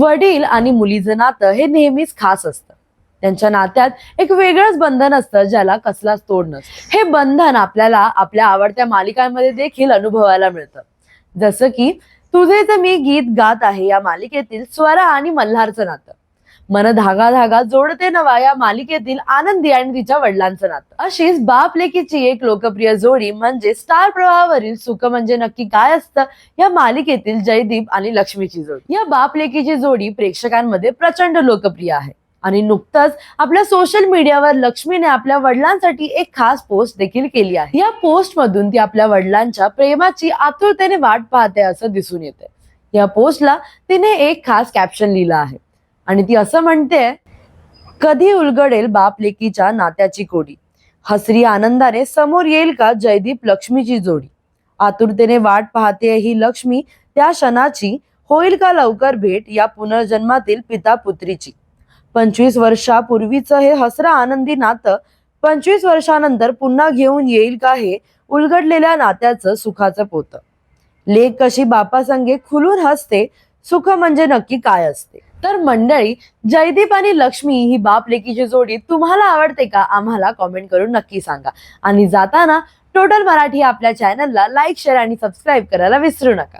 वडील आणि मुलीचं नातं हे नेहमीच खास असतं. त्यांच्या नात्यात एक वेगळंच बंधन असतं ज्याला कसलाच तोड नसतं. हे बंधन आपल्याला आपल्या आवडत्या मालिकांमध्ये देखील अनुभवायला मिळतं. जसं की तुझे तर मी गीत गात आहे या मालिकेतील स्वरा आणि मल्हारचं नातं. मन धागा धागा जोडते नवा या मालिकेतील आनंदी आणि तिच्या वडिलांचं नातं. अशीच बाप लेकीची एक लोकप्रिय जोडी म्हणजे स्टार प्रवाहावरील सुख म्हणजे नक्की काय असतं या मालिकेतील जयदीप आणि लक्ष्मीची जोडी. या बाप लेकीची जोडी प्रेक्षकांमध्ये प्रचंड लोकप्रिय आहे. आणि नुकतंच आपल्या सोशल मीडियावर लक्ष्मीने आपल्या वडिलांसाठी एक खास पोस्ट देखील केली आहे. या पोस्ट मधून ती आपल्या वडिलांच्या प्रेमाची आतुरतेने वाट पाहते असं दिसून येते या पोस्टला तिने एक खास कॅप्शन लिहिलं आहे. आणि ती असं म्हणते कधी उलगडेल बाप लेकीच्या नात्याची कोडी? हसरी आनंदाने समोर येईल का जयदीप लक्ष्मीची जोडी? आतुरतेने वाट पाहते ही लक्ष्मी त्या क्षणाची होईल का लवकर भेट या पुनर्जन्मातील पिता पुत्रीची पंचवीस वर्षापूर्वीचं हे हसरा आनंदी नातं पंचवीस वर्षानंतर पुन्हा घेऊन येईल का हे उलगडलेल्या नात्याचं सुखाचं पोतं? लेख कशी बापासंगे खुलून हसते सुख म्हणजे नक्की काय असते? तर मंडळी जयदीप आणि लक्ष्मी ही बाप लेकीची जोडी तुम्हाला आवडते का? आम्हाला कॉमेंट करून नक्की सांगा. आणि जाताना टोटल मराठी आपल्या चॅनलला लाईक शेअर आणि सबस्क्राईब करायला विसरू नका.